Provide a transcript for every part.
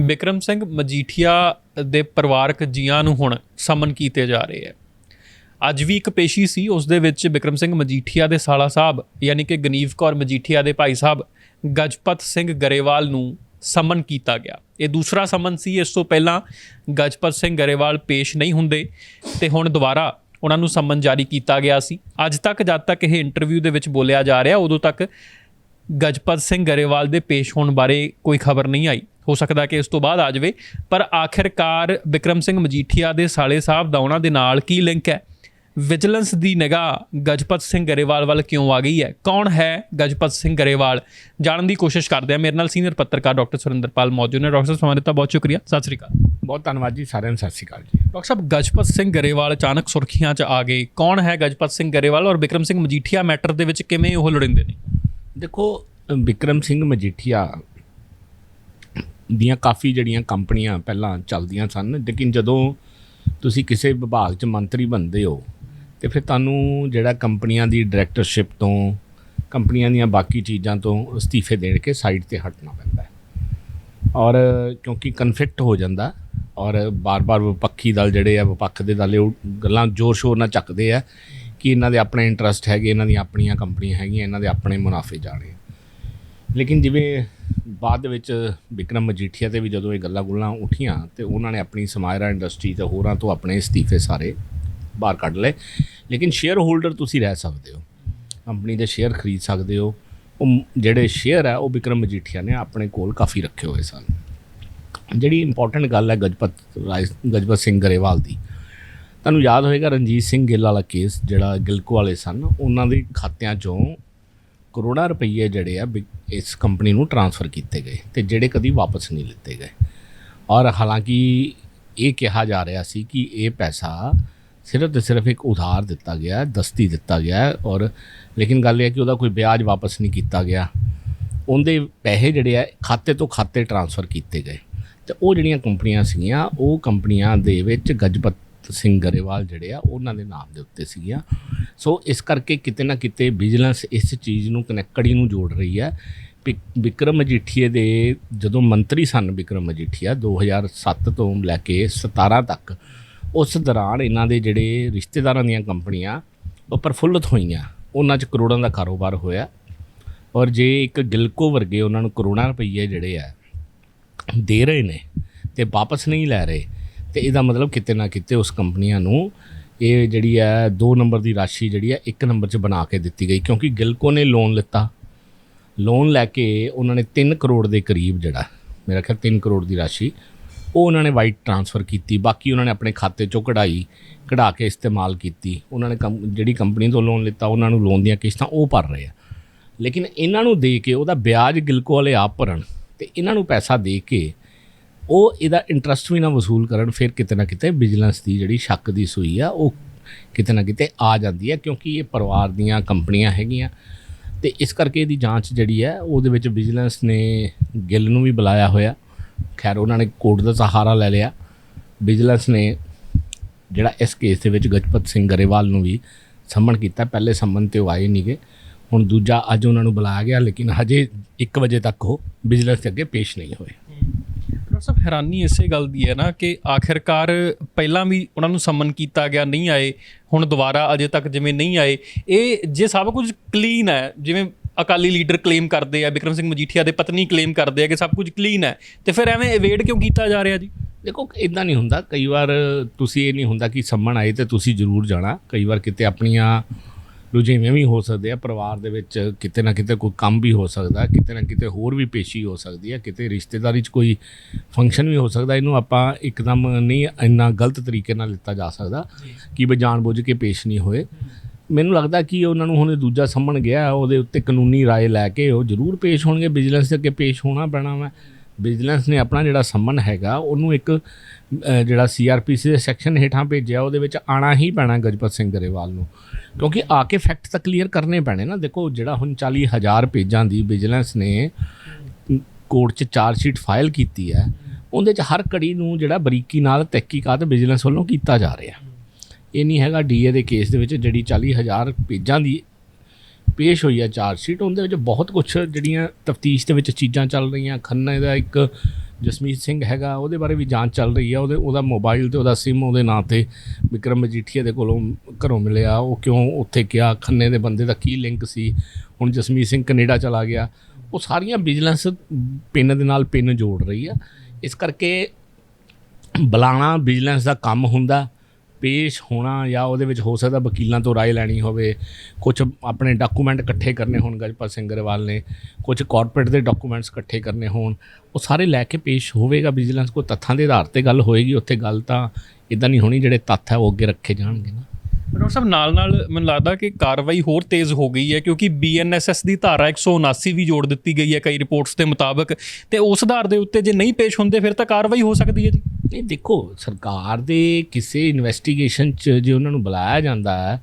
ਬਿਕਰਮ ਸਿੰਘ ਮਜੀਠੀਆ ਦੇ ਪਰਿਵਾਰਕ ਜੀਆਂ ਨੂੰ ਹੁਣ ਸਮਨ ਕੀਤੇ ਜਾ ਰਹੇ ਹੈ। ਅੱਜ ਵੀ ਇੱਕ ਪੇਸ਼ੀ ਸੀ, ਉਸ ਦੇ ਵਿੱਚ ਬਿਕਰਮ ਸਿੰਘ ਮਜੀਠੀਆ ਦੇ ਸਾਲਾ ਸਾਹਿਬ, ਯਾਨੀ ਕਿ ਗਨੀਵ ਕੌਰ ਮਜੀਠੀਆ ਦੇ ਭਾਈ ਸਾਹਿਬ ਗਜਪਤ ਸਿੰਘ ਗਰੇਵਾਲ ਨੂੰ ਸਮਨ ਕੀਤਾ ਗਿਆ। ਇਹ ਦੂਸਰਾ ਸਮਨ ਸੀ, ਇਸ ਤੋਂ ਪਹਿਲਾਂ ਗਜਪਤ ਸਿੰਘ ਗਰੇਵਾਲ ਪੇਸ਼ ਨਹੀਂ ਹੁੰਦੇ ਤੇ ਹੁਣ ਦੁਬਾਰਾ ਉਹਨਾਂ ਨੂੰ ਸਮਨ ਜਾਰੀ ਕੀਤਾ ਗਿਆ ਸੀ। ਅੱਜ ਤੱਕ ਜਦ ਤੱਕ ਇਹ ਇੰਟਰਵਿਊ ਦੇ ਵਿੱਚ ਬੋਲਿਆ ਜਾ ਰਿਹਾ, ਉਦੋਂ ਤੱਕ ਗਜਪਤ ਸਿੰਘ ਗਰੇਵਾਲ ਦੇ ਪੇਸ਼ ਹੋਣ ਬਾਰੇ ਕੋਈ ਖਬਰ ਨਹੀਂ ਆਈ। ਹੋ ਸਕਦਾ ਕਿ ਇਸ ਤੋਂ ਬਾਅਦ ਆ ਜਾਵੇ। ਪਰ ਆਖਿਰਕਾਰ ਵਿਕਰਮ ਸਿੰਘ ਮਜੀਠੀਆ ਦੇ ਸਾਲੇ ਸਾਹਿਬ ਦਾ ਉਹਨਾਂ ਦੇ ਨਾਲ ਕੀ ਲਿੰਕ ਹੈ? ਵਿਜੀਲੈਂਸ ਦੀ ਨਿਗਾਹ ਗਜਪਤ ਸਿੰਘ ਗਰੇਵਾਲ ਵੱਲ ਕਿਉਂ ਆ ਗਈ ਹੈ? ਕੌਣ ਹੈ ਗਜਪਤ ਸਿੰਘ ਗਰੇਵਾਲ? ਜਾਣਨ ਦੀ ਕੋਸ਼ਿਸ਼ ਕਰਦੇ ਆ ਮੇਰੇ ਨਾਲ ਸੀਨੀਅਰ ਪੱਤਰਕਾਰ ਡਾਕਟਰ ਸੁਰਿੰਦਰਪਾਲ ਮੌਜੂਦ ਨੇ। ਡਾਕਟਰ ਸਾਹਿਬ ਸਮਾਂ ਦਿੱਤਾ। ਬਹੁਤ ਸ਼ੁਕਰੀਆ। ਸਤਿ ਸ੍ਰੀ ਅਕਾਲ। ਬਹੁਤ ਧੰਨਵਾਦ ਜੀ ਸਾਰਿਆਂ ਨੂੰ ਸਤਿ ਸ਼੍ਰੀ ਅਕਾਲ ਜੀ। ਡਾਕਟਰ ਸਾਹਿਬ ਗਜਪਤ ਸਿੰਘ ਗਰੇਵਾਲ ਅਚਾਨਕ ਸੁਰਖੀਆਂ 'ਚ ਆ ਗਏ। ਕੌਣ ਹੈ ਗਜਪਤ ਸਿੰਘ ਗਰੇਵਾਲ ਔਰ ਵਿਕਰਮ ਸਿੰਘ ਮਜੀਠੀਆ ਮੈਟਰ ਦੇ ਵਿੱਚ ਕਿਵੇਂ ਉਹ ਲੜਿੰਦੇ ਨੇ? ਦੇਖੋ ਵਿਕਰਮ ਸਿੰਘ ਮਜੀਠੀਆ ਦੀਆਂ ਕਾਫੀ ਜਿਹੜੀਆਂ ਕੰਪਨੀਆਂ ਪਹਿਲਾਂ ਚੱਲਦੀਆਂ ਸਨ, ਲੇਕਿਨ ਜਦੋਂ ਤੁਸੀਂ ਕਿਸੇ ਵਿਭਾਗ 'ਚ ਮੰਤਰੀ ਬਣਦੇ ਹੋ, ਤੇ ਫਿਰ ਤੁਹਾਨੂੰ ਜਿਹੜਾ ਕੰਪਨੀਆਂ ਦੀ ਡਾਇਰੈਕਟਰਸ਼ਿਪ ਤੋਂ, ਕੰਪਨੀਆਂ ਦੀਆਂ ਬਾਕੀ ਚੀਜ਼ਾਂ ਤੋਂ ਅਸਤੀਫੇ ਦੇਣ ਕੇ ਸਾਈਡ ਤੇ ਹਟਣਾ ਪੈਂਦਾ ਹੈ। ਔਰ ਕਿਉਂਕਿ ਕਨਫਲਿਕਟ ਹੋ ਜਾਂਦਾ, ਔਰ ਬਾਰ-ਬਾਰ ਵਿਪੱਖੀ ਦਲ ਜਿਹੜੇ ਆ, ਵਿਪੱਖ ਦੇ ਦਲ, ਉਹ ਗੱਲਾਂ ਜ਼ੋਰ ਸ਼ੋਰ ਨਾਲ ਚੱਕਦੇ ਆ ਕਿ ਇਹਨਾਂ ਦੇ ਆਪਣੇ ਇੰਟਰਸਟ ਹੈਗੇ, ਇਹਨਾਂ ਦੀਆਂ ਆਪਣੀਆਂ ਕੰਪਨੀਆਂ ਹੈਗੀਆਂ, ਇਹਨਾਂ ਦੇ ਆਪਣੇ ਮੁਨਾਫੇ ਜਾਣੇ ਲੇਕਿਨ ਜਿਵੇਂ ਬਾਅਦ ਦੇ ਵਿੱਚ ਵਿਕਰਮ ਮਜੀਠੀਆ ਤੇ ਵੀ ਜਦੋਂ ਇਹ ਗੱਲਾਂ ਗੁੱਲਾਂ ਉੱਠੀਆਂ ਤੇ ਉਹਨਾਂ ਨੇ ਆਪਣੀ ਸਮਾਇਰਾ ਇੰਡਸਟਰੀ ਤੇ ਹੋਰਾਂ ਤੋਂ ਆਪਣੇ ਅਸਤੀਫੇ ਸਾਰੇ ਬਾਹਰ ਕੱਢ ਲਏ। ਲੇਕਿਨ ਸ਼ੇਅਰ ਹੋਲਡਰ ਤੁਸੀਂ ਰਹਿ ਸਕਦੇ ਹੋ। ਕੰਪਨੀ ਦੇ ਸ਼ੇਅਰ ਖਰੀਦ ਸਕਦੇ ਹੋ। ਉਹ ਜਿਹੜੇ ਸ਼ੇਅਰ ਹੈ, ਉਹ ਵਿਕਰਮ ਮਜੀਠੀਆ ਨੇ ਆਪਣੇ ਕੋਲ ਕਾਫੀ ਰੱਖੇ ਹੋਏ ਸਨ। ਜਿਹੜੀ ਇੰਪੋਰਟੈਂਟ ਗੱਲ ਹੈ ਗਜਪਤ ਰਾਏ, ਗਜਪਤ ਸਿੰਘ ਗਰੇਵਾਲ ਦੀ। ਤੁਹਾਨੂੰ ਯਾਦ ਹੋਏਗਾ ਰਣਜੀਤ ਸਿੰਘ ਗਿੱਲ ਵਾਲਾ ਕੇਸ ਜਿਹੜਾ ਗਿਲਕੋ ਵਾਲੇ ਸਨ। ਉਹਨਾਂ ਦੇ ਖਾਤਿਆਂ ਚੋਂ ਕਰੋੜਾਂ ਰੁਪਏ ਜਿਹੜੇ ਆ ਬਿ- ਇਸ ਕੰਪਨੀ ਨੂੰ ਟਰਾਂਸਫਰ ਕੀਤੇ ਗਏ ਤੇ ਜਿਹੜੇ ਕਦੀ ਵਾਪਸ ਨਹੀਂ ਲਿੱਤੇ ਗਏ। ਔਰ ਹਾਲਾਂਕਿ ਇਹ ਕਿਹਾ ਜਾ ਰਿਹਾ ਸੀ ਕਿ ਇਹ ਪੈਸਾ ਸਿਰਫ ਤੇ ਸਿਰਫ ਇੱਕ ਉਧਾਰ ਦਿੱਤਾ ਗਿਆ, ਦਸਤੀ ਦਿੱਤਾ ਗਿਆ ਔਰ ਲੇਕਿਨ ਗੱਲ ਇਹ ਹੈ ਕਿ ਉਹਦਾ ਕੋਈ ਵਿਆਜ ਵਾਪਸ ਨਹੀਂ ਕੀਤਾ ਗਿਆ। ਉਹਦੇ ਪੈਸੇ ਜਿਹੜੇ ਆ, ਖਾਤੇ ਤੋਂ ਖਾਤੇ ਟਰਾਂਸਫਰ ਕੀਤੇ ਗਏ। ਤੇ ਉਹ ਜਿਹੜੀਆਂ ਕੰਪਨੀਆਂ ਸੀਗੀਆਂ, ਉਹ ਕੰਪਨੀਆਂ ਦੇ ਵਿੱਚ ਗਜਪਤ ਸਿੰਘ ਗਰੇਵਾਲ ਜਿਹੜੇ ਆ, ਉਹਨਾਂ ਦੇ ਨਾਮ ਦੇ ਉੱਤੇ ਸੀਗੀਆਂ। ਸੋ ਇਸ ਕਰਕੇ ਕਿਤੇ ਨਾ ਕਿਤੇ ਵਿਜੀਲੈਂਸ ਇਸ ਚੀਜ਼ ਨੂੰ, ਕਨੈਕੜੀ ਨੂੰ ਜੋੜ ਰਹੀ ਹੈ। ਵਿ- ਵਿਕਰਮ ਮਜੀਠੀਏ ਦੇ ਜਦੋਂ ਮੰਤਰੀ ਸਨ ਵਿਕਰਮ ਮਜੀਠੀਆ 2007 ਤੋਂ ਲੈ ਕੇ 17 ਤੱਕ, ਉਸ ਦੌਰਾਨ ਇਹਨਾਂ ਦੇ ਜਿਹੜੇ ਰਿਸ਼ਤੇਦਾਰਾਂ ਦੀਆਂ ਕੰਪਨੀਆਂ ਉਹ ਪ੍ਰਫੁੱਲਤ ਹੋਈਆਂ। ਉਹਨਾਂ 'ਚ ਕਰੋੜਾਂ ਦਾ ਕਾਰੋਬਾਰ ਹੋਇਆ। ਔਰ ਜੇ ਇੱਕ ਗਿਲਕੋ ਵਰਗੇ ਉਹਨਾਂ ਨੂੰ ਕਰੋੜਾਂ ਰੁਪਈਏ ਜਿਹੜੇ ਆ, ਦੇ ਰਹੇ ਨੇ ਤੇ ਵਾਪਸ ਨਹੀਂ ਲੈ ਰਹੇ ਤੇ ਇਹਦਾ ਮਤਲਬ ਕਿਤੇ ਨਾ ਕਿਤੇ ਉਸ ਕੰਪਨੀਆਂ ਨੂੰ ਇਹ ਜਿਹੜੀ ਹੈ 2 ਨੰਬਰ ਦੀ ਰਾਸ਼ੀ ਜਿਹੜੀ ਹੈ 1 ਨੰਬਰ 'ਚ ਬਣਾ ਕੇ ਦਿੱਤੀ ਗਈ, ਕਿਉਂਕਿ ਗਿਲਕੋ ਨੇ ਲੋਨ ਲਿੱਤਾ। ਲੋਨ ਲੈ ਕੇ ਉਹਨਾਂ ਨੇ 3 ਕਰੋੜ ਦੇ ਕਰੀਬ ਜਿਹੜਾ, ਮੇਰਾ ਖਿਆਲ 3 ਕਰੋੜ ਦੀ ਰਾਸ਼ੀ, ਉਹ ਉਹਨਾਂ ਨੇ ਵਾਈਟ ਟ੍ਰਾਂਸਫਰ ਕੀਤੀ, ਬਾਕੀ ਉਹਨਾਂ ਨੇ ਆਪਣੇ ਖਾਤੇ ਚੋਂ ਕਢਾਈ, ਕਢਾ ਕੇ ਇਸਤੇਮਾਲ ਕੀਤੀ। ਉਹਨਾਂ ਨੇ ਕੰਪ- ਜਿਹੜੀ ਕੰਪਨੀ ਤੋਂ ਲੋਨ ਲਿੱਤਾ, ਉਹਨਾਂ ਨੂੰ ਲੋਨ ਦੀਆਂ ਕਿਸ਼ਤਾਂ ਉਹ ਭਰ ਰਹੇ ਆ। ਲੇਕਿਨ ਇਹਨਾਂ ਨੂੰ ਦੇ ਕੇ ਉਹਦਾ ਵਿਆਜ ਗਿਲਕੋ ਵਾਲੇ ਆਪ ਭਰਨ ਤੇ ਇਹਨਾਂ ਨੂੰ ਪੈਸਾ ਦੇ ਕੇ ਉਹ ਇਹਦਾ ਇੰਟਰਸਟ ਵੀ ਨਾ ਵਸੂਲ ਕਰਨ, ਫਿਰ ਕਿਤੇ ਨਾ ਕਿਤੇ ਵਿਜੀਲੈਂਸ ਦੀ ਜਿਹੜੀ ਸ਼ੱਕ ਦੀ ਸੂਈ ਆ, ਉਹ ਕਿਤੇ ਨਾ ਕਿਤੇ ਆ ਜਾਂਦੀ ਹੈ ਕਿਉਂਕਿ ਇਹ ਪਰਿਵਾਰ ਦੀਆਂ ਕੰਪਨੀਆਂ ਹੈਗੀਆਂ। ਤੇ ਇਸ ਕਰਕੇ ਇਹਦੀ ਜਾਂਚ ਜਿਹੜੀ ਹੈ ਉਹਦੇ ਵਿੱਚ ਵਿਜੀਲੈਂਸ ਨੇ ਗਿੱਲ ਨੂੰ ਵੀ ਬੁਲਾਇਆ ਹੋਇਆ। ਖੈਰ, ਉਹਨਾਂ ਨੇ ਕੋਰਟ ਦਾ ਸਹਾਰਾ ਲੈ ਲਿਆ। ਵਿਜੀਲੈਂਸ ਨੇ ਜਿਹੜਾ ਇਸ ਕੇਸ ਦੇ ਵਿੱਚ ਗਜਪਤ ਸਿੰਘ ਗਰੇਵਾਲ ਨੂੰ ਵੀ ਸੰਮਣ ਕੀਤਾ, ਪਹਿਲੇ ਸੰਮਣ ਤੇ ਉਹ ਆਏ ਨਹੀਂਗੇ ਹੁਣ ਦੂਜਾ ਅੱਜ ਉਹਨਾਂ ਨੂੰ ਬੁਲਾਇਆ ਗਿਆ, ਲੇਕਿਨ ਹਜੇ 1 ਵਜੇ ਤੱਕ ਉਹ ਵਿਜੀਲੈਂਸ ਦੇ ਅੱਗੇ ਪੇਸ਼ ਨਹੀਂ ਹੋਏ। ਸਾਹਿਬ ਹੈਰਾਨੀ ਇਸੇ ਗੱਲ ਦੀ ਹੈ ਨਾ ਕਿ ਆਖਿਰਕਾਰ ਪਹਿਲਾਂ ਵੀ ਉਹਨਾਂ ਨੂੰ ਸਮਨ ਕੀਤਾ ਗਿਆ, ਨਹੀਂ ਆਏ, ਹੁਣ ਦੁਬਾਰਾ ਅਜੇ ਤੱਕ ਜਿਵੇਂ ਨਹੀਂ ਆਏ। ਇਹ ਜੇ ਸਭ ਕੁਝ ਕਲੀਨ ਹੈ, ਜਿਵੇਂ ਅਕਾਲੀ ਲੀਡਰ ਕਲੇਮ ਕਰਦੇ ਆ, ਵਿਕਰਮ ਸਿੰਘ ਮਜੀਠੀਆ ਦੇ ਪਤਨੀ ਕਲੇਮ ਕਰਦੇ ਆ ਕਿ ਸਭ ਕੁਝ ਕਲੀਨ ਹੈ, ਤੇ ਫਿਰ ਐਵੇਂ ਅਵੇਡ ਕਿਉਂ ਕੀਤਾ ਜਾ ਰਿਹਾ ਜੀ? ਦੇਖੋ ਇਦਾਂ ਨਹੀਂ ਹੁੰਦਾ। ਕਈ ਵਾਰ ਤੁਸੀਂ ਇਹ ਨਹੀਂ ਹੁੰਦਾ ਕਿ ਸੰਮਣ ਆਏ ਤੇ ਤੁਸੀਂ ਜ਼ਰੂਰ ਜਾਣਾ। ਕਈ ਵਾਰ ਕਿਤੇ ਆਪਣੀਆਂ ਰੁਝੇਵੇਂ ਵੀ ਹੋ ਸਕਦੇ ਆ ਪਰਿਵਾਰ ਦੇ ਵਿੱਚ ਕਿਤੇ ਨਾ ਕਿਤੇ ਕੋਈ ਕੰਮ ਵੀ ਹੋ ਸਕਦਾ ਕਿਤੇ ਨਾ ਕਿਤੇ ਹੋਰ ਵੀ ਪੇਸ਼ੀ ਹੋ ਸਕਦੀ ਹੈ ਕਿਤੇ ਰਿਸ਼ਤੇਦਾਰੀ 'ਚ ਕੋਈ ਫੰਕਸ਼ਨ ਵੀ ਹੋ ਸਕਦਾ ਇਹਨੂੰ ਆਪਾਂ ਇੱਕਦਮ ਨਹੀਂ ਇੰਨਾ ਗਲਤ ਤਰੀਕੇ ਨਾਲ ਲਿੱਤਾ ਜਾ ਸਕਦਾ ਕਿ ਵੀ ਜਾਣਬੁੱਝ ਕੇ ਪੇਸ਼ ਨਹੀਂ ਹੋਏ। ਮੈਨੂੰ ਲੱਗਦਾ ਕਿ ਉਹਨਾਂ ਨੂੰ ਹੁਣ ਦੂਜਾ ਸੰਮਣ ਗਿਆ ਉਹਦੇ ਉੱਤੇ ਕਾਨੂੰਨੀ ਰਾਏ ਲੈ ਕੇ ਉਹ ਜ਼ਰੂਰ ਪੇਸ਼ ਹੋਣਗੇ ਵਿਜੀਲੈਂਸ ਦੇ ਅੱਗੇ ਪੇਸ਼ ਹੋਣਾ ਪੈਣਾ ਵਾ। ਵਿਜੀਲੈਂਸ ਨੇ ਆਪਣਾ ਜਿਹੜਾ ਸੰਮਨ ਹੈਗਾ ਉਹਨੂੰ ਇੱਕ ਜਿਹੜਾ ਸੀਆਰਪੀਸੀ ਦੇ ਸੈਕਸ਼ਨ ਹੇਠਾਂ ਭੇਜਿਆ, ਉਹਦੇ ਵਿੱਚ ਆਣਾ ਹੀ ਪੈਣਾ ਗਜਪਤ ਸਿੰਘ ਗਰੇਵਾਲ ਨੂੰ। ਕਿਉਂਕਿ ਆ ਕੇ ਫੈਕਟ ਤਾਂ ਕਲੀਅਰ ਕਰਨੇ ਪੈਣੇ ਨਾ। ਦੇਖੋ, ਜਿਹੜਾ ਹੁਣ 40000 ਪੇਜਾਂ ਦੀ ਵਿਜੀਲੈਂਸ ਨੇ, ਕੋਰਟ 'ਚ ਚਾਰਜ ਸ਼ੀਟ ਫਾਈਲ ਕੀਤੀ ਹੈ, ਉਹਦੇ 'ਚ ਹਰ ਕੜੀ ਨੂੰ ਜਿਹੜਾ ਬਰੀਕੀ ਨਾਲ ਤਹਿਕੀਕਾਤ ਵਿਜੀਲੈਂਸ ਵੱਲੋਂ ਕੀਤਾ ਜਾ ਰਿਹਾ। ਇਹ ਨਹੀਂ ਹੈਗਾ ਡੀਏ ਦੇ ਕੇਸ ਦੇ ਵਿੱਚ ਜਿਹੜੀ 40000 ਪੇਜਾਂ ਦੀ ਪੇਸ਼ ਹੋਈ ਹੈ ਚਾਰਜ ਸ਼ੀਟ ਉਹਦੇ ਵਿੱਚ ਬਹੁਤ ਕੁਝ ਜਿਹੜੀਆਂ ਤਫਤੀਸ਼ ਦੇ ਵਿੱਚ ਚੀਜ਼ਾਂ ਚੱਲ ਰਹੀਆਂ। ਖੰਨਾ ਦਾ ਇੱਕ ਜਸਮੀਤ ਸਿੰਘ ਹੈਗਾ, ਉਹਦੇ ਬਾਰੇ ਵੀ ਜਾਂਚ ਚੱਲ ਰਹੀ ਹੈ ਉਹਦੇ, ਉਹਦਾ ਮੋਬਾਈਲ ਤੇ, ਉਹਦਾ ਸਿਮ ਉਹਦੇ ਨਾਂ ਤੇ ਵਿਕਰਮ ਮਜੀਠੀਆ ਦੇ ਕੋਲੋਂ ਘਰੋਂ ਮਿਲਿਆ। ਉਹ ਕਿਉਂ ਉੱਥੇ ਗਿਆ? ਖੰਨੇ ਦੇ ਬੰਦੇ ਦਾ ਕੀ ਲਿੰਕ ਸੀ? ਹੁਣ ਜਸਮੀਤ ਸਿੰਘ ਕੈਨੇਡਾ ਚਲਾ ਗਿਆ। ਉਹ ਸਾਰੀਆਂ ਵਿਜੀਲੈਂਸ ਪਿੰਨ ਦੇ ਨਾਲ ਪਿੰਨ ਜੋੜ ਰਹੀ ਆ। ਇਸ ਕਰਕੇ ਬੁਲਾਣਾ ਵਿਜੀਲੈਂਸ ਦਾ ਕੰਮ ਹੁੰਦਾ। ਪੇਸ਼ ਹੋਣਾ ਜਾਂ ਉਹਦੇ ਵਿੱਚ ਹੋ ਸਕਦਾ ਵਕੀਲਾਂ ਤੋਂ ਰਾਏ ਲੈਣੀ ਹੋਵੇ ਕੁਝ ਆਪਣੇ ਡਾਕੂਮੈਂਟ ਇਕੱਠੇ ਕਰਨੇ ਹੋਣ ਗਜਪਾਲ ਸਿੰਘ ਗਰੇਵਾਲ ਨੇ ਕੁਝ ਕਾਰਪੋਰੇਟ ਦੇ ਡਾਕੂਮੈਂਟਸ ਇਕੱਠੇ ਕਰਨੇ ਹੋਣ, ਉਹ ਸਾਰੇ ਲੈ ਕੇ ਪੇਸ਼ ਹੋਵੇਗਾ ਵਿਜੀਲੈਂਸ ਕੋ ਤੱਥਾਂ ਦੇ ਆਧਾਰ ਤੇ ਗੱਲ ਹੋਏਗੀ, ਉੱਥੇ ਗੱਲ ਤਾਂ ਇਦਾਂ ਨਹੀਂ ਹੋਣੀ ਜਿਹੜੇ ਤੱਥ ਹੈ ਉਹ ਅੱਗੇ ਰੱਖੇ ਜਾਣਗੇ ਨਾ। ਡਾਕਟਰ ਸਾਹਿਬ ਨਾਲ ਨਾਲ ਮੈਨੂੰ ਲੱਗਦਾ ਕਿ ਕਾਰਵਾਈ ਹੋਰ ਤੇਜ਼ ਹੋ ਗਈ ਹੈ ਕਿਉਂਕਿ ਬੀਐਨਐਸਐਸ ਦੀ ਧਾਰਾ 179 ਵੀ ਜੋੜ ਦਿੱਤੀ ਗਈ ਹੈ ਕਈ ਰਿਪੋਰਟਸ ਦੇ ਮੁਤਾਬਕ ਤੇ ਉਸ ਆਧਾਰ ਦੇ ਉੱਤੇ ਜੇ ਨਹੀਂ ਪੇਸ਼ ਹੁੰਦੇ, ਫਿਰ ਤਾਂ ਕਾਰਵਾਈ ਹੋ ਸਕਦੀ ਹੈ ਜੀ। ਨਹੀਂ ਦੇਖੋ, ਸਰਕਾਰ ਦੇ ਕਿਸੇ ਇਨਵੈਸਟੀਗੇਸ਼ਨ ਚ ਜੇ ਉਹਨਾਂ ਨੂੰ ਬੁਲਾਇਆ ਜਾਂਦਾ ਹੈ,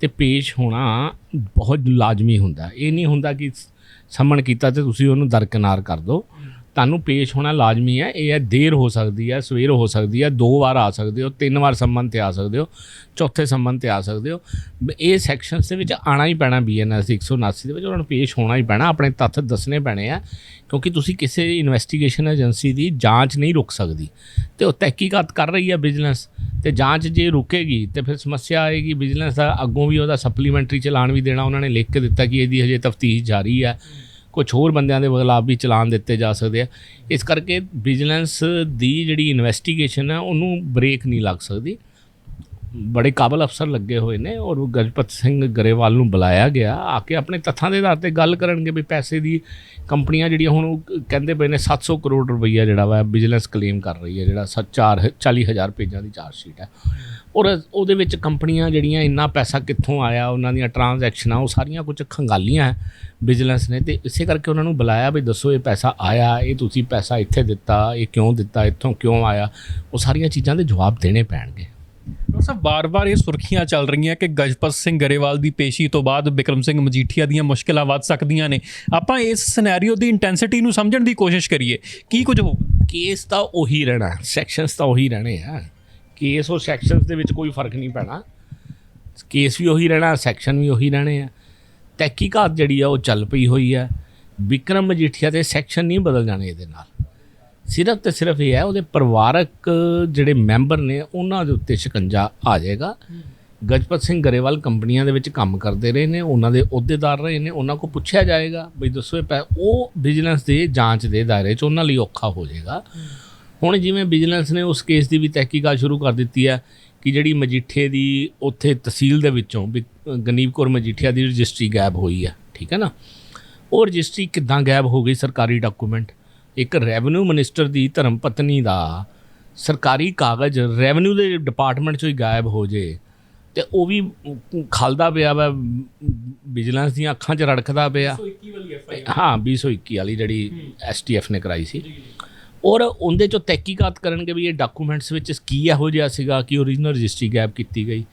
ਤੇ ਪੇਸ਼ ਹੋਣਾ ਬਹੁਤ ਲਾਜ਼ਮੀ ਹੁੰਦਾ ਇਹ ਨਹੀਂ ਹੁੰਦਾ ਕਿ ਸਮਣ ਕੀਤਾ ਤੇ ਤੁਸੀਂ ਉਹਨੂੰ ਦਰਕਨਾਰ ਕਰ ਦਿਓ। ਤੁਹਾਨੂੰ ਪੇਸ਼ ਹੋਣਾ ਲਾਜ਼ਮੀ ਹੈ। ਇਹ ਹੈ ਦੇਰ ਹੋ ਸਕਦੀ ਹੈ, ਸਵੇਰ ਹੋ ਸਕਦੀ ਹੈ, ਦੋ ਵਾਰ ਆ ਸਕਦੇ ਹੋ, ਤਿੰਨ ਵਾਰ ਸੰਬੰਧ ਤੇ ਆ ਸਕਦੇ ਹੋ, ਚੌਥੇ ਸੰਬੰਧ ਤੇ ਆ ਸਕਦੇ ਹੋ। ਇਹ ਸੈਕਸ਼ਨਸ ਦੇ ਵਿੱਚ ਆਣਾ ਹੀ ਪੈਣਾ ਬੀਐਨਐਸ 179 ਦੇ ਵਿੱਚ, ਉਹਨਾਂ ਨੂੰ ਪੇਸ਼ ਹੋਣਾ ਹੀ ਪੈਣਾ, ਆਪਣੇ ਤੱਥ ਦੱਸਣੇ ਪੈਣੇ ਆ, ਕਿਉਂਕਿ ਤੁਸੀਂ ਕਿਸੇ ਇਨਵੈਸਟੀਗੇਸ਼ਨ ਏਜੰਸੀ ਦੀ ਜਾਂਚ ਨਹੀਂ ਰੁਕ ਸਕਦੀ। ਤੇ ਉਹ ਤਹਿਕੀਕਾਤ ਕਰ ਰਹੀ ਹੈ ਬਿਜਨਸ ਤੇ ਜਾਂਚ ਜੇ ਰੁਕੇਗੀ, ਤੇ ਫਿਰ ਸਮੱਸਿਆ ਆਏਗੀ ਬਿਜਨਸ ਦਾ ਅੱਗੋਂ ਵੀ ਉਹਦਾ ਸਪਲੀਮੈਂਟਰੀ ਚਲਾਨ ਵੀ ਦੇਣਾ ਉਹਨਾਂ ਨੇ ਲਿਖ ਕੇ ਦਿੱਤਾ ਕਿ ਇਹਦੀ ਹਜੇ ਤਫਤੀਸ਼ ਜਾਰੀ ਹੈ। ਕੁਝ ਹੋਰ ਬੰਦਿਆਂ ਦੇ ਖਿਲਾਫ ਵੀ ਚਲਾਨ ਦਿੱਤੇ ਜਾ ਸਕਦੇ ਆ। ਇਸ ਕਰਕੇ ਵਿਜੀਲੈਂਸ ਦੀ ਜਿਹੜੀ ਇਨਵੈਸਟੀਗੇਸ਼ਨ ਹੈ ਉਹਨੂੰ ਬ੍ਰੇਕ ਨਹੀਂ ਲੱਗ ਸਕਦੀ। ਬੜੇ ਕਾਬਲ ਅਫਸਰ ਲੱਗੇ ਹੋਏ ਨੇ ਔਰ ਉਹ ਗਜਪਤ ਸਿੰਘ ਗਰੇਵਾਲ ਨੂੰ ਬੁਲਾਇਆ ਗਿਆ, ਆ ਕੇ ਆਪਣੇ ਤੱਥਾਂ ਦੇ ਆਧਾਰ ਤੇ ਗੱਲ ਕਰਨਗੇ ਵੀ ਪੈਸੇ ਦੀ ਕੰਪਨੀਆਂ ਜਿਹੜੀਆਂ ਹੁਣ ਉਹ ਕਹਿੰਦੇ ਪਏ ਨੇ 700 ਕਰੋੜ ਰੁਪਈਆ ਜਿਹੜਾ ਵਾ ਵਿਜੀਲੈਂਸ ਕਲੇਮ ਕਰ ਰਹੀ ਹੈ, ਜਿਹੜਾ 4 40000 ਪੇਜਾਂ ਦੀ ਚਾਰਜ ਸ਼ੀਟ ਹੈ। ਔਰ ਉਹਦੇ ਵਿੱਚ ਕੰਪਨੀਆਂ ਜਿਹੜੀਆਂ ਇੰਨਾ ਪੈਸਾ ਕਿੱਥੋਂ ਆਇਆ, ਉਹਨਾਂ ਦੀਆਂ ਟ੍ਰਾਂਜੈਕਸ਼ਨਾਂ ਉਹ ਸਾਰੀਆਂ ਕੁਝ ਖੰਗਾਲੀਆਂ ਵਿਜੀਲੈਂਸ ਨੇ ਤੇ ਇਸੇ ਕਰਕੇ ਉਹਨਾਂ ਨੂੰ ਬੁਲਾਇਆ ਵੀ ਦੱਸੋ ਇਹ ਪੈਸਾ ਆਇਆ, ਇਹ ਤੁਸੀਂ ਪੈਸਾ ਇੱਥੇ ਦਿੱਤਾ, ਇਹ ਕਿਉਂ ਦਿੱਤਾ, ਇੱਥੋਂ ਕਿਉਂ ਆਇਆ, ਉਹ ਸਾਰੀਆਂ ਚੀਜ਼ਾਂ ਦੇ ਜਵਾਬ ਦੇਣੇ ਪੈਣਗੇ। ਡਾਕਟਰ ਸਾਹਿਬ ਬਾਰ-ਬਾਰ ਇਹ ਸੁਰਖੀਆਂ ਚੱਲ ਰਹੀਆਂ ਕਿ ਗਜਪਤ ਸਿੰਘ ਗਰੇਵਾਲ ਦੀ ਪੇਸ਼ੀ ਤੋਂ ਬਾਅਦ ਬਿਕਰਮ ਸਿੰਘ ਮਜੀਠੀਆ ਦੀਆਂ ਮੁਸ਼ਕਲਾਂ ਵੱਧ ਸਕਦੀਆਂ ਨੇ। ਆਪਾਂ ਇਸ ਸਿਨੈਰੀਓ ਦੀ ਇੰਟੈਂਸਿਟੀ ਨੂੰ ਸਮਝਣ ਦੀ ਕੋਸ਼ਿਸ਼ ਕਰੀਏ। ਕੀ ਕੁਝ ਹੋਊਗਾ? ਕੇਸ ਤਾਂ ਉਹੀ ਰਹਿਣਾ ਸੈਕਸ਼ਨਸ ਤਾਂ ਉਹੀ ਰਹਿਣੇ ਆ। ਕੇਸ ਉਹ ਸੈਕਸ਼ਨਸ ਦੇ ਵਿੱਚ ਕੋਈ ਫ਼ਰਕ ਨਹੀਂ ਪੈਣਾ। ਕੇਸ ਵੀ ਉਹੀ ਰਹਿਣਾ ਸੈਕਸ਼ਨ ਵੀ ਉਹੀ ਰਹਿਣੇ ਆ। ਤਹਿਕੀਕਾਤ ਜਿਹੜੀ ਆ ਉਹ ਚੱਲ ਪਈ ਹੋਈ ਆ। ਵਿਕਰਮ ਮਜੀਠੀਆ ਦੇ ਸੈਕਸ਼ਨ ਨਹੀਂ ਬਦਲ ਜਾਣੇ ਇਹਦੇ ਨਾਲ। ਸਿਰਫ ਤੇ ਸਿਰਫ ਇਹ ਹੈ, ਉਹਦੇ ਪਰਿਵਾਰਕ ਜਿਹੜੇ ਮੈਂਬਰ ਨੇ, ਉਹਨਾਂ ਦੇ ਉੱਤੇ ਸ਼ਿਕੰਜਾ ਆ ਜਾਏਗਾ। ਗਜਪਤ ਸਿੰਘ ਗਰੇਵਾਲ ਕੰਪਨੀਆਂ ਦੇ ਵਿੱਚ ਕੰਮ ਕਰਦੇ ਰਹੇ ਨੇ, ਉਹਨਾਂ ਦੇ ਅਹੁਦੇਦਾਰ ਰਹੇ ਨੇ, ਉਹਨਾਂ ਕੋਲ ਪੁੱਛਿਆ ਜਾਏਗਾ, ਬਈ ਦੱਸੋ ਇਹ ਪੈ- ਉਹ ਵਿਜੀਲੈਂਸ ਦੇ ਜਾਂਚ ਦੇ ਦਾਇਰੇ 'ਚ ਉਹਨਾਂ ਲਈ ਔਖਾ ਹੋ ਜਾਏਗਾ। ਹੁਣ ਜਿਵੇਂ ਵਿਜੀਲੈਂਸ ਨੇ ਉਸ ਕੇਸ ਦੀ ਵੀ ਤਹਿਕੀਕਾਤ ਸ਼ੁਰੂ ਕਰ ਦਿੱਤੀ ਹੈ ਕਿ ਜਿਹੜੀ ਮਜੀਠੇ ਦੀ ਉੱਥੇ ਤਹਿਸੀਲ ਦੇ ਵਿੱਚੋਂ ਵੀ, ਗਨੀਵ ਕੌਰ ਮਜੀਠੀਆ ਦੀ ਰਜਿਸਟਰੀ ਗਾਇਬ ਹੋਈ ਹੈ, ਠੀਕ ਹੈ ਨਾ? ਉਹ ਰਜਿਸਟਰੀ ਕਿੱਦਾਂ ਗਾਇਬ ਹੋ ਗਈ ਸਰਕਾਰੀ ਡਾਕੂਮੈਂਟ? ਇੱਕ ਰੈਵਨਿਊ ਮਿਨਿਸਟਰ ਦੀ ਧਰਮ ਪਤਨੀ ਦਾ ਸਰਕਾਰੀ ਕਾਗਜ਼ ਰੈਵਨਿਊ ਦੇ ਡਿਪਾਰਟਮੈਂਟ ਚੋਂ ਹੀ ਗਾਇਬ ਹੋ ਜੇ ਤੇ ਉਹ ਵੀ ਖਲਦਾ ਪਿਆ ਵਾ ਵਿਜੀਲੈਂਸ ਦੀਆਂ ਅੱਖਾਂ 'ਚ ਰੜਕਦਾ ਪਿਆ। 121 ਵਾਲੀ ਐਫਆਈ ਹਾਂ 2021 ਵਾਲੀ ਜਿਹੜੀ ਐਸਟੀਐਫ ਨੇ ਕਰਾਈ ਸੀ। ਔਰ ਉਹਦੇ ਚੋਂ ਤਹਿਕੀਕਾਤ ਕਰਨਗੇ ਵੀ ਇਹ ਡਾਕੂਮੈਂਟਸ ਵਿੱਚ ਕੀ ਇਹੋ ਜਿਹਾ ਸੀਗਾ ਕਿ ਓਰੀਜਨਲ ਰਜਿਸਟਰੀ ਗੈਪ ਕੀਤੀ ਗਈ।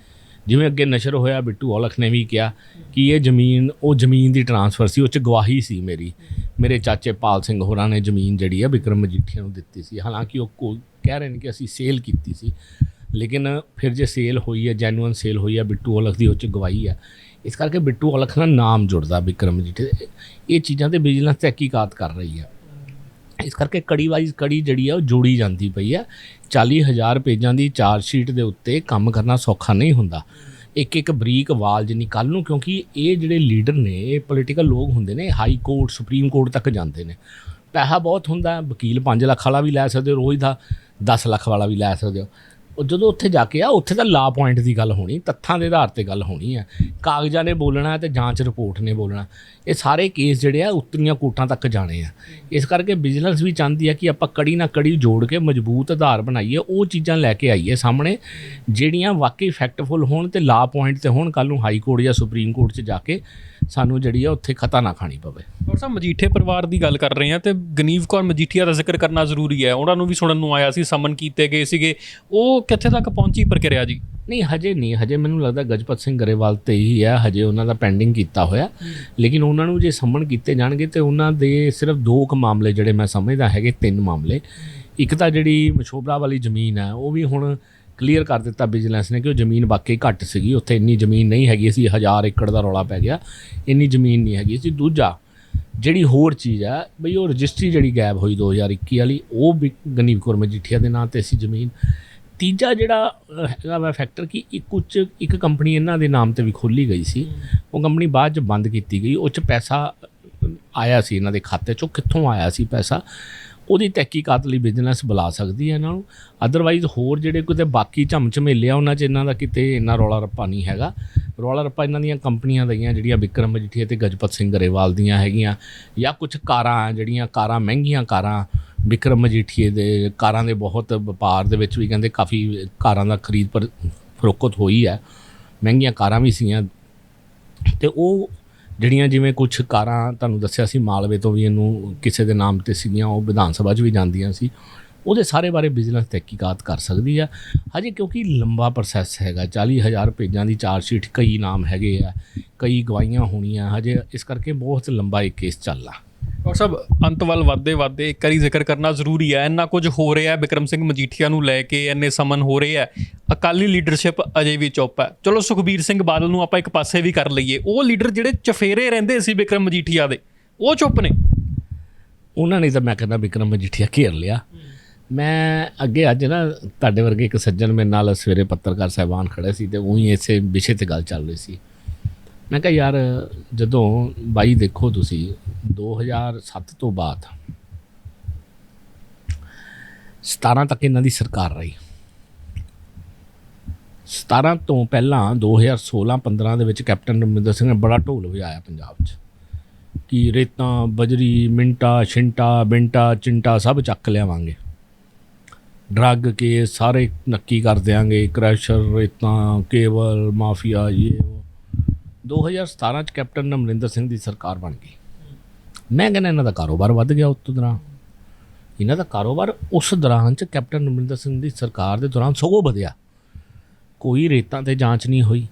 ਜਿਵੇਂ ਅੱਗੇ ਨਸ਼ਰ ਹੋਇਆ, ਬਿੱਟੂ ਔਲਖ ਨੇ ਵੀ ਕਿਹਾ ਕਿ ਇਹ ਜ਼ਮੀਨ, ਉਹ ਜ਼ਮੀਨ ਦੀ ਟਰਾਂਸਫਰ ਸੀ, ਉਹ ਚ ਗਵਾਹੀ ਸੀ ਮੇਰੀ। ਮੇਰੇ ਚਾਚੇ ਪਾਲ ਸਿੰਘ ਹੋਰਾਂ ਨੇ ਜ਼ਮੀਨ ਜਿਹੜੀ ਆ ਵਿਕਰਮ ਮਜੀਠੀਆ ਨੂੰ ਦਿੱਤੀ ਸੀ। ਹਾਲਾਂਕਿ ਉਹ ਕੋ- ਕਹਿ ਰਹੇ ਨੇ ਕਿ ਅਸੀਂ ਸੇਲ ਕੀਤੀ ਸੀ, ਲੇਕਿਨ ਫਿਰ ਜੇ ਸੇਲ ਹੋਈ ਹੈ ਜੈਨੂਅਨ ਸੇਲ ਹੋਈ ਹੈ ਬਿੱਟੂ ਔਲਖ ਦੀ ਉਹ ਚ ਗਵਾਹੀ ਹੈ ਇਸ ਕਰਕੇ ਬਿੱਟੂ ਔਲਖ ਨਾਲ ਨਾਮ ਜੁੜਦਾ ਵਿਕਰਮ ਮਜੀਠੀਆ ਇਹ ਚੀਜ਼ਾਂ ਤੇ ਵਿਜੀਲੈਂਸ ਤਹਿਕੀਕਾਤ ਕਰ ਰਹੀ ਹੈ ਇਸ ਕਰਕੇ ਕੜੀ ਵਾਈਜ਼ ਕੜੀ ਜਿਹੜੀ ਆ ਉਹ ਜੋੜੀ ਜਾਂਦੀ ਪਈ ਆ। 40000 ਪੇਜਾਂ ਦੀ ਚਾਰਜ ਸ਼ੀਟ ਦੇ ਉੱਤੇ ਕੰਮ ਕਰਨਾ ਸੌਖਾ ਨਹੀਂ ਹੁੰਦਾ। ਇੱਕ ਇੱਕ ਬਰੀਕ ਵਾਲ ਜਿੰਨੀ ਕੱਲ ਨੂੰ, ਕਿਉਂਕਿ ਇਹ ਜਿਹੜੇ ਲੀਡਰ ਨੇ, ਇਹ ਪੋਲੀਟੀਕਲ ਲੋਕ ਹੁੰਦੇ ਨੇ ਹਾਈ ਕੋਰਟ ਸੁਪਰੀਮ ਕੋਰਟ ਤੱਕ ਜਾਂਦੇ ਨੇ। ਪੈਸਾ ਬਹੁਤ ਹੁੰਦਾ, ਵਕੀਲ 5 ਲੱਖ ਵਾਲਾ ਵੀ ਲੈ ਸਕਦੇ ਹੋ, ਰੋਜ਼ ਦਾ 10 ਲੱਖ ਵਾਲਾ ਵੀ ਲੈ ਸਕਦੇ ਹੋ। ਉਹ ਜਦੋਂ ਉੱਥੇ ਜਾ ਕੇ ਆ, ਉੱਥੇ ਤਾਂ ਲਾ ਪੁਆਇੰਟ ਦੀ ਗੱਲ ਹੋਣੀ, ਤੱਥਾਂ ਦੇ ਆਧਾਰ ਤੇ ਗੱਲ ਹੋਣੀ ਆ। ਕਾਗਜ਼ਾਂ ਨੇ ਬੋਲਣਾ ਤੇ ਜਾਂਚ ਰਿਪੋਰਟ ਨੇ ਬੋਲਣਾ। ਇਹ ਸਾਰੇ ਕੇਸ ਜਿਹੜੇ ਆ, ਉੱਤਰੀਆਂ ਕੋਰਟਾਂ ਤੱਕ ਜਾਣੇ ਆ। ਇਸ ਕਰਕੇ ਵਿਜੀਲੈਂਸ ਵੀ ਚਾਹੁੰਦੀ ਹੈ ਕਿ ਆਪਾਂ ਕੜੀ ਨਾ ਕੜੀ ਜੋੜ ਕੇ ਮਜ਼ਬੂਤ ਆਧਾਰ ਬਣਾਈਏ, ਉਹ ਚੀਜ਼ਾਂ ਲੈ ਕੇ ਆਈਏ ਸਾਹਮਣੇ, ਜਿਹੜੀਆਂ ਵਾਕਈ ਫੈਕਟਫੁਲ ਹੋਣ ਤੇ ਲਾ ਪੁਆਇੰਟ ਤੇ ਹੋਣ ਕੱਲ ਨੂੰ ਹਾਈ ਕੋਰਟ ਜਾਂ ਸੁਪਰੀਮ ਕੋਰਟ 'ਚ ਜਾ ਕੇ ਸਾਨੂੰ ਜਿਹੜੀ ਆ, ਉੱਥੇ ਖਤਾ ਨਾ ਖਾਣੀ ਪਵੇ। ਡਾਕਟਰ ਸਾਹਿਬ, ਮਜੀਠੇ ਪਰਿਵਾਰ ਦੀ ਗੱਲ ਕਰ ਰਹੇ ਹਾਂ ਤੇ ਗਨੀਵ ਕੌਰ ਮਜੀਠੀਆ ਦਾ ਜ਼ਿਕਰ ਕਰਨਾ ਜ਼ਰੂਰੀ ਹੈ। ਉਹਨਾਂ ਨੂੰ ਵੀ ਸੁਣਨ ਨੂੰ ਆਇਆ ਸੀ, ਸਮਨ ਕੀਤੇ ਗਏ ਸੀਗੇ। ਉਹ ਕਿੱਥੇ ਤੱਕ ਪਹੁੰਚੀ ਪ੍ਰਕਿਰਿਆ ਜੀ? ਨਹੀਂ ਹਜੇ ਨਹੀਂ। ਹਜੇ ਮੈਨੂੰ ਲੱਗਦਾ ਗਜਪਤ ਸਿੰਘ ਗਰੇਵਾਲ ਤੇ ਹੀ ਹੈ। ਹਜੇ ਉਹਨਾਂ ਦਾ ਪੈਂਡਿੰਗ ਕੀਤਾ ਹੋਇਆ। ਲੇਕਿਨ ਉਹਨਾਂ ਨੂੰ ਜੇ ਸੰਮਣ ਕੀਤੇ ਜਾਣਗੇ ਤੇ ਉਹਨਾਂ ਦੇ ਸਿਰਫ ਦੋ ਕੁ ਮਾਮਲੇ ਜਿਹੜੇ ਮੈਂ ਸਮਝਦਾ ਹੈਗੇ ਤਿੰਨ ਮਾਮਲੇ। ਇੱਕ ਤਾਂ ਜਿਹੜੀ ਮਸ਼ੋਬਰਾ ਵਾਲੀ ਜ਼ਮੀਨ ਹੈ ਉਹ ਵੀ ਹੁਣ ਕਲੀਅਰ ਕਰ ਦਿੱਤਾ ਵਿਜੀਲੈਂਸ ਨੇ ਕਿ ਉਹ ਜ਼ਮੀਨ ਵਾਕਈ ਘੱਟ ਸੀਗੀ। ਉੱਥੇ ਇੰਨੀ ਜ਼ਮੀਨ ਨਹੀਂ ਹੈਗੀ ਸੀ। ਹਜ਼ਾਰ ਏਕੜ ਦਾ ਰੌਲਾ ਪੈ ਗਿਆ। ਇੰਨੀ ਜ਼ਮੀਨ ਨਹੀਂ ਹੈਗੀ ਸੀ। ਦੂਜਾ ਜਿਹੜੀ ਹੋਰ ਚੀਜ਼ ਆ ਬਈ ਉਹ ਰਜਿਸਟਰੀ ਜਿਹੜੀ ਗਾਇਬ ਹੋਈ 2021 ਵਾਲੀ ਉਹ ਵੀ ਗਨੀਵ ਕੌਰ ਮਜੀਠੀਆ ਦੇ ਨਾਂ ਤੇ ਸੀ ਜ਼ਮੀਨ। ਤੀਜਾ ਜਿਹੜਾ ਹੈਗਾ ਵਾ ਫੈਕਟਰ ਕਿ ਇੱਕ ਉੱਚ ਇੱਕ ਕੰਪਨੀ ਇਹਨਾਂ ਦੇ ਨਾਮ ਤੇ ਵੀ ਖੋਲੀ ਗਈ ਸੀ। ਉਹ ਕੰਪਨੀ ਬਾਅਦ ਚ ਬੰਦ ਕੀਤੀ ਗਈ। ਉਹ ਚ ਪੈਸਾ ਆਇਆ ਸੀ ਇਹਨਾਂ ਦੇ ਖਾਤੇ ਚੋਂ। ਕਿੱਥੋਂ ਆਇਆ ਸੀ ਪੈਸਾ? ਉਹਦੀ ਤਹਿਕੀਕਾਤ ਲਈ ਬਿਜ਼ਨਸ ਬੁਲਾ ਸਕਦੀ ਹੈ ਇਹਨਾਂ ਨੂੰ। ਅਦਰਵਾਈਜ਼ ਹੋਰ ਜਿਹੜੇ ਕਿਤੇ ਬਾਕੀ ਝਮ ਝਮੇਲੇ ਆ ਉਹਨਾਂ 'ਚ ਇਹਨਾਂ ਦਾ ਕਿਤੇ ਇੰਨਾ ਰੌਲਾ ਰੱਪਾ ਨਹੀਂ ਹੈਗਾ। ਰੌਲਾ ਰੱਪਾ ਇਹਨਾਂ ਦੀਆਂ ਕੰਪਨੀਆਂ ਦਈਆਂ ਜਿਹੜੀਆਂ ਵਿਕਰਮ ਮਜੀਠੀਆ ਤੇ ਗਜਪਤ ਸਿੰਘ ਗਰੇਵਾਲ ਦੀਆਂ ਹੈਗੀਆਂ, ਜਾਂ ਕੁਝ ਕਾਰਾਂ, ਜਿਹੜੀਆਂ ਕਾਰਾਂ, ਮਹਿੰਗੀਆਂ ਕਾਰਾਂ ਵਿਕਰਮ ਮਜੀਠੀਏ ਦੇ ਕਾਰਾਂ ਦੇ ਬਹੁਤ ਵਪਾਰ ਦੇ ਵਿੱਚ ਵੀ ਕਹਿੰਦੇ ਕਾਫੀ ਕਾਰਾਂ ਦਾ ਖਰੀਦ ਪਰ ਫਰੋਖਤ ਹੋਈ ਹੈ, ਮਹਿੰਗੀਆਂ ਕਾਰਾਂ ਵੀ ਸੀਗੀਆਂ ਤੇ ਉਹ ਜਿਹੜੀਆਂ ਜਿਵੇਂ ਕੁਝ ਕਾਰਾਂ ਤੁਹਾਨੂੰ ਦੱਸਿਆ ਸੀ, ਮਾਲਵੇ ਤੋਂ ਵੀ ਇਹਨੂੰ ਕਿਸੇ ਦੇ ਨਾਮ ਤੇ ਸੀਗੀਆਂ, ਉਹ ਵਿਧਾਨ ਸਭਾ 'ਚ ਵੀ ਜਾਂਦੀਆਂ ਸੀ। ਉਹਦੇ ਸਾਰੇ ਬਾਰੇ ਬਿਜ਼ਨਸ ਤਹਿਕੀਕਾਤ ਕਰ ਸਕਦੀ ਆ। ਹਜੇ ਕਿਉਂਕਿ ਲੰਬਾ ਪ੍ਰੋਸੈਸ ਹੈਗਾ 40000 ਪੇਜਾਂ ਦੀ ਚਾਰਜ ਸ਼ੀਟ ਕਈ ਨਾਮ ਹੈਗੇ ਆ ਕਈ ਗਵਾਹੀਆਂ ਹੋਣੀਆਂ ਹਜੇ ਇਸ ਕਰਕੇ ਬਹੁਤ ਲੰਬਾ ਇਹ ਕੇਸ ਚੱਲਣਾ ਡਾਕਟਰ ਸਾਹਿਬ ਅੰਤ ਵੱਲ ਵੱਧਦੇ ਵੱਧਦੇ ਇੱਕ ਵਾਰੀ ਜ਼ਿਕਰ ਕਰਨਾ ਜ਼ਰੂਰੀ ਹੈ ਇੰਨਾ ਕੁਝ ਹੋ ਰਿਹਾ ਹੈ ਬਿਕਰਮ ਸਿੰਘ ਮਜੀਠੀਆ ਨੂੰ ਲੈ ਕੇ ਇੰਨੇ ਸਮਨ ਹੋ ਰਹੇ ਹੈ ਅਕਾਲੀ ਲੀਡਰਸ਼ਿਪ ਅਜੇ ਵੀ ਚੁੱਪ ਹੈ। ਚਲੋ ਸੁਖਬੀਰ ਸਿੰਘ ਬਾਦਲ ਨੂੰ ਆਪਾਂ ਇੱਕ ਪਾਸੇ ਵੀ ਕਰ ਲਈਏ। ਉਹ ਲੀਡਰ ਜਿਹੜੇ ਚਫੇਰੇ ਰਹਿੰਦੇ ਸੀ ਬਿਕਰਮ ਮਜੀਠੀਆ ਦੇ ਉਹ ਚੁੱਪ ਨੇ। ਉਹਨਾਂ ਨੇ ਤਾਂ ਮੈਂ ਕਹਿੰਦਾ ਵਿਕਰਮ ਮਜੀਠੀਆ ਘੇਰ ਲਿਆ। ਮੈਂ ਅੱਗੇ ਅੱਜ ਨਾ ਤੁਹਾਡੇ ਵਰਗੇ ਇੱਕ ਸੱਜਣ ਮੇਰੇ ਨਾਲ ਸਵੇਰੇ ਪੱਤਰਕਾਰ ਸਾਹਿਬਾਨ ਖੜੇ ਸੀ ਤੇ ਉਹੀ ਇਸੇ ਵਿਸ਼ੇ ਤੇ ਗੱਲ ਚੱਲ ਰਹੀ ਸੀ। ਮੈਂ ਕਿਹਾ, ਯਾਰ, ਜਦੋਂ ਬਾਈ ਦੇਖੋ ਤੁਸੀਂ 2007 ਤੋਂ ਬਾਅਦ 17 ਤੱਕ ਇਹਨਾਂ ਦੀ ਸਰਕਾਰ ਰਹੀ। 17 ਤੋਂ ਪਹਿਲਾਂ 2016-15 ਦੇ ਵਿੱਚ ਕੈਪਟਨ ਅਮਰਿੰਦਰ ਸਿੰਘ ਨੇ ਬੜਾ ਢੋਲ ਵਜਾਇਆ ਪੰਜਾਬ 'ਚ। ਕਿ ਰੇਤਾਂ, ਬਜਰੀ, ਮਿੰਟਾ, ਛਿੰਟਾ, ਬਿੰਟਾ, ਚਿੰਟਾ ਸਭ ਚੱਕ ਲਿਆਵਾਂਗੇ। ਡਰੱਗ ਕੇ ਸਾਰੇ ਨੱਕੀ ਕਰ ਦਿਆਂਗੇ, ਕ੍ਰੈਸ਼ਰ, ਰੇਤਾਂ, ਕੇਬਲ, ਮਾਫੀਆ ਇਹ ਉਹ 2017 ਚ ਕੈਪਟਨ ਅਮਰਿੰਦਰ ਸਿੰਘ ਦੀ ਸਰਕਾਰ ਬਣ ਗਈ। ਮੈਂ ਕਹਿੰਦਾ ਇਹਨਾਂ ਦਾ ਕਾਰੋਬਾਰ ਵੱਧ ਗਿਆ ਉਸ ਦੌਰਾਨ। ਇਹਨਾਂ ਦਾ ਕਾਰੋਬਾਰ ਉਸ ਦੌਰਾਨ ਚ ਕੈਪਟਨ ਅਮਰਿੰਦਰ ਸਿੰਘ ਦੀ ਸਰਕਾਰ ਦੇ ਦੌਰਾਨ ਸਗੋਂ ਵਧਿਆ। ਕੋਈ ਰੇਤਾਂ ਤੇ ਜਾਂਚ ਨਹੀਂ ਹੋਈ।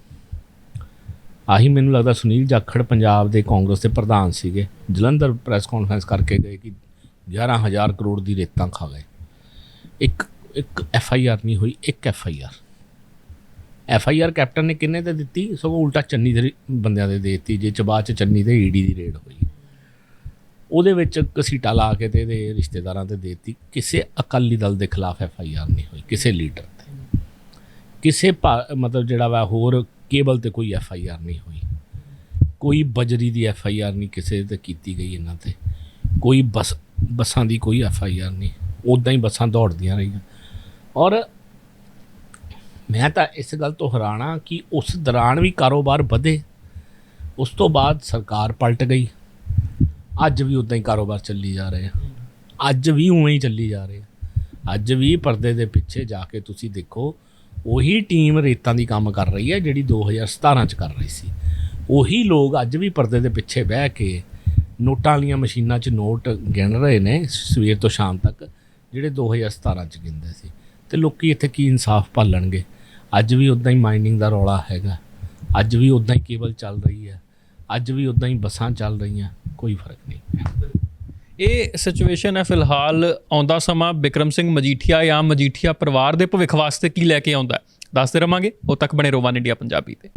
ਆਹੀ ਮੈਨੂੰ ਲੱਗਦਾ ਸੁਨੀਲ ਜਾਖੜ ਪੰਜਾਬ ਦੇ ਕਾਂਗਰਸ ਦੇ ਪ੍ਰਧਾਨ ਸੀਗੇ। ਜਲੰਧਰ ਪ੍ਰੈਸ ਕਾਨਫਰੰਸ ਕਰਕੇ ਗਏ ਕਿ 11000 ਕਰੋੜ ਦੀ ਰੇਤਾਂ ਖਾ ਗਏ। ਇੱਕ ਇੱਕ ਐਫ ਆਈ ਆਰ ਨਹੀਂ ਹੋਈ, ਇੱਕ F I R F I R captain ਨੇ ਕਿੰਨੇ ਤੇ ਦਿੱਤੀ? ਸਗੋਂ ਉਲਟਾ ਚੰਨੀ ਦੇ ਬੰਦਿਆਂ ਦੇ ਦੇ ਦਿੱਤੀ, ਜੇ ਚ ਬਾਅਦ ਚ ਚੰਨੀ ਤੇ ਈਡੀ ਦੀ ਰੇਡ ਹੋਈ। ਉਹਦੇ ਵਿੱਚ ਕਸੀਟਾ ਲਾ ਕੇ ਤੇ ਇਹਦੇ ਰਿਸ਼ਤੇਦਾਰਾਂ ਤੇ ਦੇ ਦਿੱਤੀ। ਕਿਸੇ ਅਕਾਲੀ ਦਲ ਦੇ ਖਿਲਾਫ ਐਫ ਆਈ ਆਰ ਨਹੀਂ ਹੋਈ, ਕਿਸੇ ਲੀਡਰ ਤੇ। ਕਿਸੇ ਭਾ- ਮਤਲਬ ਜਿਹੜਾ ਵਾ ਹੋਰ ਕੇਬਲ ਤੇ ਕੋਈ ਐਫ ਆਈ ਆਰ ਨਹੀਂ ਹੋਈ। ਕੋਈ ਬਜਰੀ ਦੀ ਐਫ ਆਈ ਆਰ ਨਹੀਂ ਕਿਸੇ ਤੇ ਕੀਤੀ ਗਈ ਇਹਨਾਂ ਤੇ। ਕੋਈ ਬੱਸ, ਬੱਸਾਂ ਦੀ ਕੋਈ ਐਫ ਆਈ ਆਰ ਨਹੀਂ। ਉਦਾਂ ਹੀ ਬੱਸਾਂ ਦੌੜਦੀਆਂ ਰਹੀਆਂ। ਔਰ ਮੈਂ ਤਾਂ ਇਸ ਗੱਲ ਤੋਂ ਹੈਰਾਨਾ ਕਿ ਉਸ ਦੌਰਾਨ ਵੀ ਕਾਰੋਬਾਰ ਵਧੇ, ਉਸ ਤੋਂ ਬਾਅਦ ਸਰਕਾਰ ਪਲਟ ਗਈ। ਅੱਜ ਵੀ ਉਦਾਂ ਹੀ ਕਾਰੋਬਾਰ ਚੱਲੀ ਜਾ ਰਹੇ। ਆ ਅੱਜ ਵੀ ਉਵੇਂ ਹੀ ਚੱਲੀ ਜਾ ਰਹੇ। ਆ ਅੱਜ ਵੀ ਪਰਦੇ ਦੇ ਪਿੱਛੇ ਜਾ ਕੇ ਤੁਸੀਂ ਦੇਖੋ, ਉਹੀ ਟੀਮ ਰੇਤਾਂ ਦੀ ਕੰਮ ਕਰ ਰਹੀ ਹੈ ਜਿਹੜੀ 2017 ਚ ਕਰ ਰਹੀ ਸੀ। ਉਹੀ ਲੋਕ ਅੱਜ ਵੀ ਪਰਦੇ ਦੇ ਪਿੱਛੇ ਬਹਿ ਕੇ ਨੋਟਾਂ ਵਾਲੀਆਂ ਮਸ਼ੀਨਾਂ 'ਚ ਨੋਟ ਗਿਣ ਰਹੇ ਨੇ ਸਵੇਰ ਤੋਂ ਸ਼ਾਮ ਤੱਕ। ਜਿਹੜੇ 2017 ਚ ਗਿਣਦੇ ਸੀ। ਤੇ ਲੋਕੀ ਇੱਥੇ ਕੀ ਇਨਸਾਫ ਭਾਲਣਗੇ? ਅੱਜ ਵੀ ਉਦਾਂ ਹੀ ਮਾਈਨਿੰਗ ਦਾ ਰੌਲਾ ਹੈਗਾ। ਅੱਜ ਵੀ ਉਦਾਂ ਹੀ ਕੇਬਲ ਚੱਲ ਰਹੀ ਹੈ। ਅੱਜ ਵੀ ਉਦਾਂ ਹੀ ਬੱਸਾਂ ਚੱਲ ਰਹੀਆਂ। ਕੋਈ ਫ਼ਰਕ ਨਹੀਂ ਇਹ ਸਿਚੁਏਸ਼ਨ ਹੈ ਫਿਲਹਾਲ ਆਉਂਦਾ ਸਮਾਂ ਬਿਕਰਮ ਸਿੰਘ ਮਜੀਠੀਆ ਜਾਂ ਮਜੀਠੀਆ ਪਰਿਵਾਰ ਦੇ ਭਵਿੱਖ ਵਾਸਤੇ ਕੀ ਲੈ ਕੇ ਆਉਂਦਾ ਦੱਸਦੇ ਰਵਾਂਗੇ। ਉਹ ਤੱਕ ਬਣੇ ਰੋਵਾਨ ਇੰਡੀਆ ਪੰਜਾਬੀ ਤੇ।